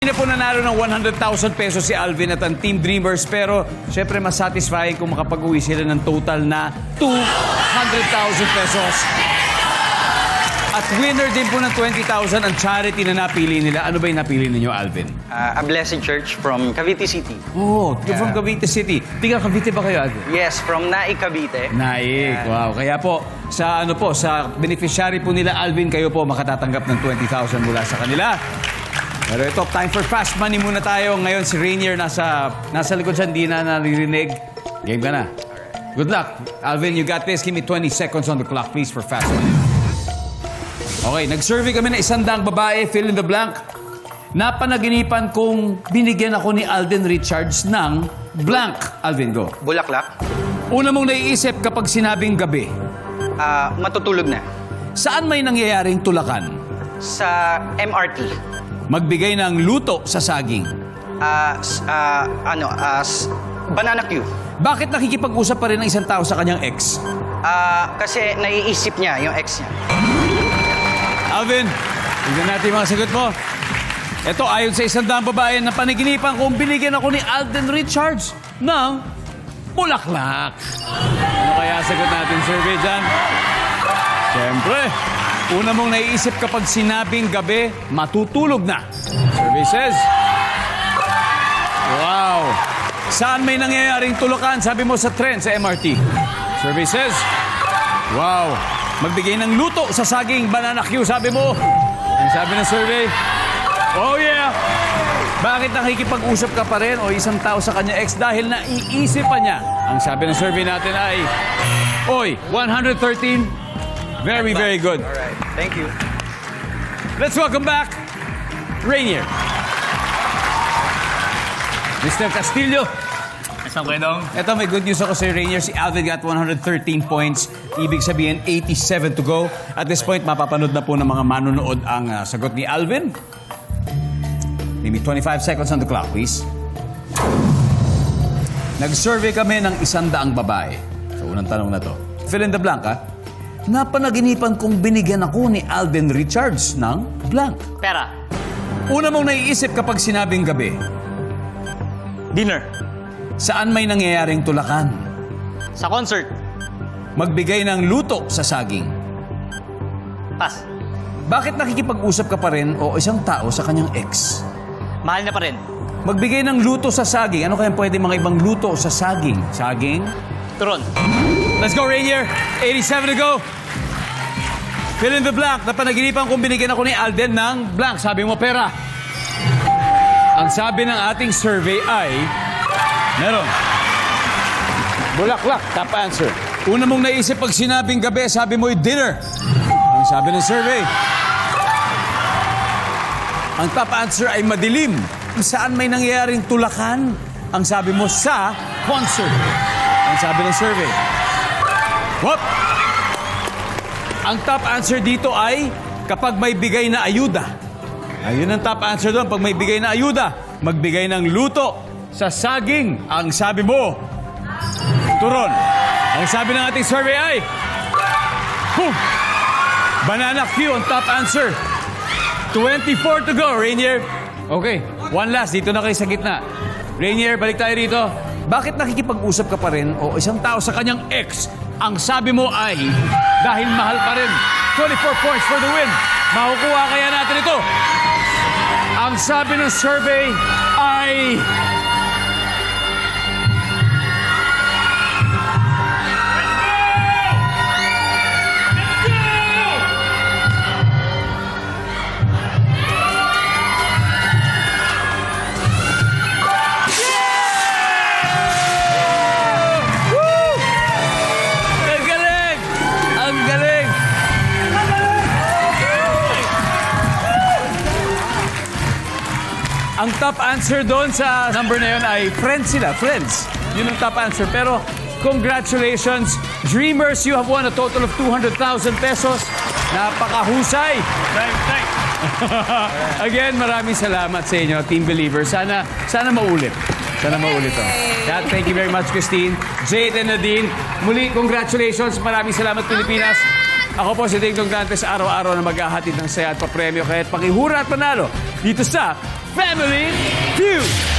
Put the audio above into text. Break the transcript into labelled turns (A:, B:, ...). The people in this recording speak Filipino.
A: Hindi na po nanalo ng 100,000 pesos si Alvin at ang Team Dreamers pero syempre mas satisfying kung makapag-uwi sila ng total na 200,000 pesos. At winner din po ng 20,000 ang charity na napili nila. Ano ba yung napili ninyo, Alvin?
B: Uh, a Blessed Church from Cavite City.
A: Oh, you're from Cavite City. Tiga Cavite ba kayo, Alvin?
B: Yes, from Nai, Cavite.
A: Naik. Wow. Kaya po, sa ano po, sa beneficiary po nila Alvin, kayo po makatatanggap ng 20,000 mula sa kanila. Pero ito, time for fast money muna tayo. Ngayon si Rainier nasa, nasa likod siya, hindi na naririnig. Game ka na. Good luck. Alvin, you got this. Give me 20 seconds on the clock, please, for fast money. Okay, nag-survey kami na isang daang babae, fill in the blank. Napanaginipan kong binigyan ako ni Alden Richards ng blank. Alvin, go.
B: Bulaklak.
A: Una mong naiisip kapag sinabing gabi,
B: Uh, matutulog na.
A: saan may nangyayaring tulakan?
B: Sa MRT.
A: Magbigay ng luto sa saging.
B: Uh, s- uh, ano, uh, s- banana Q.
A: Bakit nakikipag-usap pa rin ang isang tao sa kanyang ex?
B: Uh, kasi naiisip niya yung ex niya.
A: Alvin, tignan natin yung mga sagot mo. Ito, ayon sa isang daang babae na paniginipan kung binigyan ako ni Alden Richards ng bulaklak. Ano kaya sagot natin, survey dyan? Siyempre, una mong naiisip kapag sinabing gabi, matutulog na. Survey says, Wow! Saan may nangyayaring tulakan? Sabi mo sa trend sa MRT. Survey says, Wow! Magbigay ng luto sa saging banana Q, sabi mo. Ang sabi ng survey, Oh yeah! Bakit nakikipag-usap ka pa rin o isang tao sa kanya ex dahil naiisip pa niya? Ang sabi ng survey natin ay, Oy, 113. Very, very good.
B: Alright, thank you.
A: Let's welcome back, Rainier. Mr. Castillo.
C: Isang kwenong.
A: Ito, may good news ako sa Rainier. Si Alvin got 113 points. Ibig sabihin, 87 to go. At this point, mapapanood na po ng mga manonood ang ah, sagot ni Alvin. Give me 25 seconds on the clock, please. Nag-survey kami ng isang daang babae. Sa unang tanong na to. Fill in the blank, ha? Napanaginipan kong binigyan ako ni Alvin Richards ng blank.
C: Pera.
A: Una mong naiisip kapag sinabing gabi,
C: Dinner.
A: saan may nangyayaring tulakan?
C: Sa concert.
A: Magbigay ng luto sa saging.
C: Pass.
A: Bakit nakikipag-usap ka pa rin o isang tao sa kanyang ex?
C: Mahal na pa rin.
A: Magbigay ng luto sa saging. Ano kaya pwede mga ibang luto sa saging? Saging?
C: Turon.
A: Let's go, Rainier. 87 to go. Fill in the blank. Napanaginipan kong binigyan ako ni Alden ng blank. Sabi mo, pera. Ang sabi ng ating survey ay... Meron. Bulaklak. Top answer. Una mong naisip pag sinabing gabi, sabi mo'y dinner. Ang sabi ng survey. Ang top answer ay madilim. Saan may nangyayaring tulakan? Ang sabi mo sa concert. Ang sabi ng survey. Whoop! Ang top answer dito ay kapag may bigay na ayuda. Ayun ang top answer doon. Pag may bigay na ayuda, magbigay ng luto sa saging. Ang sabi mo, turon. Ang sabi ng ating survey ay, Boom! Banana Q ang top answer. 24 to go, Rainier. Okay, one last. Dito na kayo sa gitna. Rainier, balik tayo rito. Bakit nakikipag-usap ka pa rin o isang tao sa kanyang ex? Ang sabi mo ay dahil mahal pa rin. 24 points for the win. Makukuha kaya natin ito. Ang sabi ng survey ay... Ang top answer doon sa number na yun ay friends sila, friends. Yun ang top answer. Pero congratulations, Dreamers, you have won a total of 200,000 pesos. Napakahusay!
C: Thanks, thanks.
A: Again, maraming salamat sa inyo, Team Believer. Sana, sana maulit. Sana maulit to. Kaya thank you very much, Christine. Jade and Nadine, muli, congratulations. Maraming salamat, Pilipinas. Ako po si Ding Dong Dantes, araw-araw na maghahatid ng saya at papremyo. Kaya't pakihura at panalo dito sa Family Feud.